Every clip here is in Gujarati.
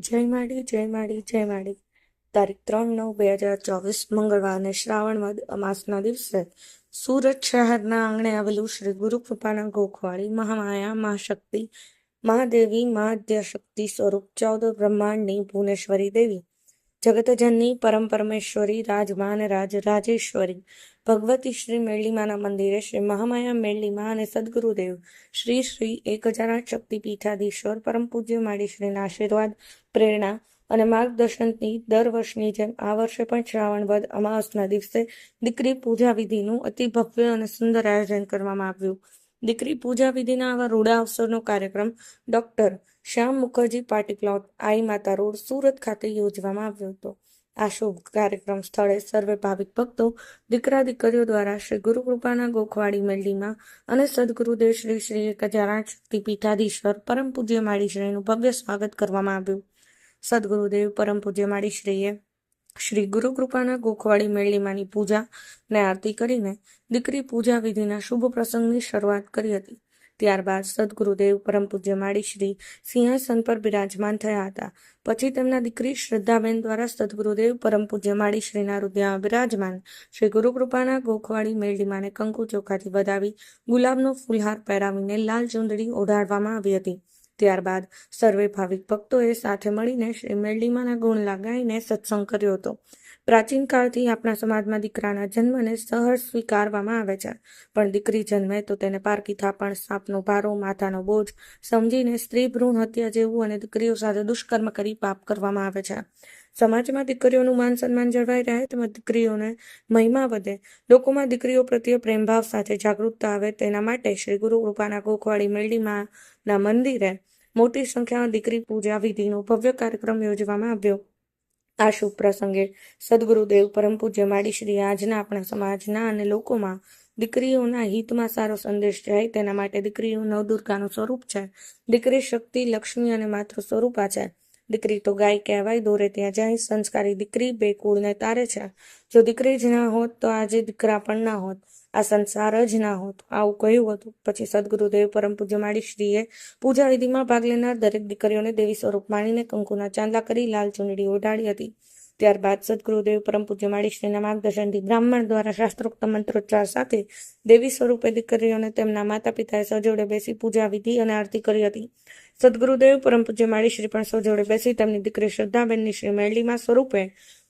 જય માડી જય માડી જય માડી. તારીખ ત્રણ નવ બે હજાર ચોવીસ મંગળવારને શ્રાવણ અમાસના દિવસે સુરત શહેરના આંગણે આવેલું શ્રી ગુરુ કૃપાના ગોખવાળી મહામાયા મહાશક્તિ મહાદેવી મહાદ્યશક્તિ સ્વરૂપ ચૌદ બ્રહ્માંડની ભુવનેશ્વરી દેવી જગતજનની પરમ પરમેશ્વરી, રાજમાન રાજ રાજેશ્વરી. ભગવતી શ્રી મેળીમાના મંદિરે શ્રી મહામાયા મેળીમા અને સદગુરુદેવ શ્રી શ્રી એક હજાર આઠ શક્તિપીઠાધીશ્વર પરમ પૂજ્ય માળી શ્રીના આશીર્વાદ, પ્રેરણા અને માર્ગદર્શનની દર વર્ષની જેમ આ વર્ષે પણ શ્રાવણ વદ અમાસના દિવસે દીકરી પૂજા વિધિનું અતિ ભવ્ય અને સુંદર આયોજન કરવામાં આવ્યું. દીકરી પૂજા વિધિના આવા રૂડા અવસરનો કાર્યક્રમ doctor Shyam Mukherjee party plot Aai Mata road Surat ખાતે યોજવામાં આવ્યો હતો. આ શુભ કાર્યક્રમ સ્થળે સર્વે ભાવિક ભક્તો, દીકરા દીકરીઓ દ્વારા શ્રી ગુરુ કૃપાના ગોખવાડી મેલડીમાં અને સદગુરુદેવ શ્રી શ્રી એક શક્તિ પીઠાધીશ્વર પરમ પૂજ્ય માળી શ્રીનું ભવ્ય સ્વાગત કરવામાં આવ્યું. સદગુરુદેવ પરમ પૂજ્ય માળી શ્રીએ શ્રી ગુરુ કૃપાના ગોખવાડી મેળીમાની પૂજા ને આરતી કરીને દીકરી પૂજા વિધિના શુભ પ્રસંગની શરૂઆત કરી હતી. ત્યારબાદ સદગુરુદેવ પરમ પૂજ્ય માળી શ્રી સિંહાસન પર બિરાજમાન થયા હતા. પછી તેમના દીકરી શ્રદ્ધાબેન દ્વારા સદગુરુદેવ પરમ પૂજ્ય માળી શ્રીના હૃદયમાં બિરાજમાન શ્રી ગુરુકૃપાના ગોખવાળી મેળડીમાને કંકુ ચોખાથી વધાવી ગુલાબનો ફૂલહાર પહેરાવીને લાલ ચુંદડી ઓઢાડવામાં આવી હતી. ત્યારબાદ સર્વે ભાવિક ભક્તોએ સાથે મળીને શ્રી મેરડીમાના ગુણ લગાવીને સત્સંગ કર્યો હતો. પ્રાચીન કાળથી આપણા સમાજમાં દીકરાના જન્મને સહર્ષ સ્વીકારવામાં આવે છે. પણ દીકરી જન્મે તો તેને પારકી થાપણ, સાપનો ભારો, માથાનો બોજ, સમજીને સ્ત્રી ભ્રૂણ હત્યા જેવું અને દીકરીઓ સાથે દુષ્કર્મ કરી પાપ કરવામાં આવે છે. સમાજમાં દીકરીઓનું માન સન્માન જળવાઈ રહે તેમજ દીકરીઓને મહિમા વધે. લોકોમાં દીકરીઓ પ્રત્યે પ્રેમભાવ સાથે જાગૃતતા આવે તેના માટે શ્રી ગુરુ કૃપાના ગોખવાડી મેરડીમાના મંદિરે મોટી સંખ્યામાં દીકરી પૂજા, વિધિનો ભવ્ય કાર્યક્રમ યોજવામાં આવ્યો. આ શુભ પ્રસંગે સદગુરુદેવ પરમ પૂજ્ય માડી શ્રી આજના આપણા સમાજના અને લોકોમાં દીકરીઓના હિતમાં સારો સંદેશ જાય તેના માટે દીકરીઓ નવદુર્ગાનું સ્વરૂપ છે. દીકરી શક્તિ, લક્ષ્મી અને માતૃ સ્વરૂપા છે. દીકરી તો ગાય કહેવાય, દોરે ત્યાં જાય, સંસ્કારી દીકરી બે કુળને તારે છે. જો દીકરી જ ના હોત તો આજે દીકરા પણ ના હોત. આ સંસાર જ ના હોત. આવું કહ્યું હતું. પછી સદગુરુદેવ પરમ પૂજ્ય માળીશ્રીએ પૂજા વિધિમાં ભાગ લેનાર દરેક દીકરીઓને દેવી સ્વરૂપ માણીને કંકુના ચાંદલા કરી લાલ ચૂંદડી ઓઢાડી હતી. ત્યારબાદ સદગુરુદેવ પરમ પૂજ્ય માળીશ્રીના માર્ગદર્શનથી બ્રાહ્મણ દ્વારા શાસ્ત્રોક્ત મંત્રોચ્ચાર સાથે દેવી સ્વરૂપે દીકરીઓને તેમના માતા પિતાએ સજોડે બેસી પૂજા વિધિ અને આરતી કરી હતી. સદગુરુદેવ પરમ પૂજ્ય માળીશ્રી પણ સજોડે બેસી તેમની દીકરી શ્રદ્ધાબેનની શ્રી મેળીમાં સ્વરૂપે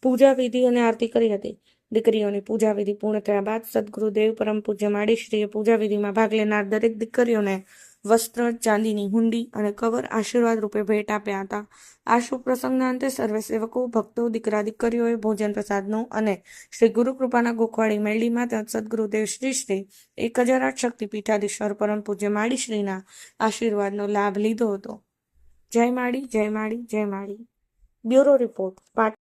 પૂજા વિધિ અને આરતી કરી હતી. દીકરીઓની પૂજા વિધિ પૂર્ણ થયા બાદ સદગુરુદેવ પરમ પૂજ્ય માડી શ્રીએ પૂજા વિધિમાં ભાગ લેનાર દરેક દીકરીઓને વસ્ત્ર, ચાંદીની હુંડી અને કવર આશીર્વાદ રૂપે ભેટ આપ્યા હતા. આ શુભ પ્રસંગના અંતે સર્વે સેવકો, ભક્તો, દીકરા, દીકરીઓએ ભોજન પ્રસાદનો અને શ્રી ગુરુ કૃપાના ગોખવાડી મેળીમાં તેમજ સદગુરુદેવ શ્રી શ્રી એક હજાર આઠ શક્તિપીઠાધીશ્વર પરમ પૂજ્ય માડી શ્રીના આશીર્વાદનો લાભ લીધો હતો. જય માડી જય માડી જય માડી બ્યુરો રિપોર્ટ પાટ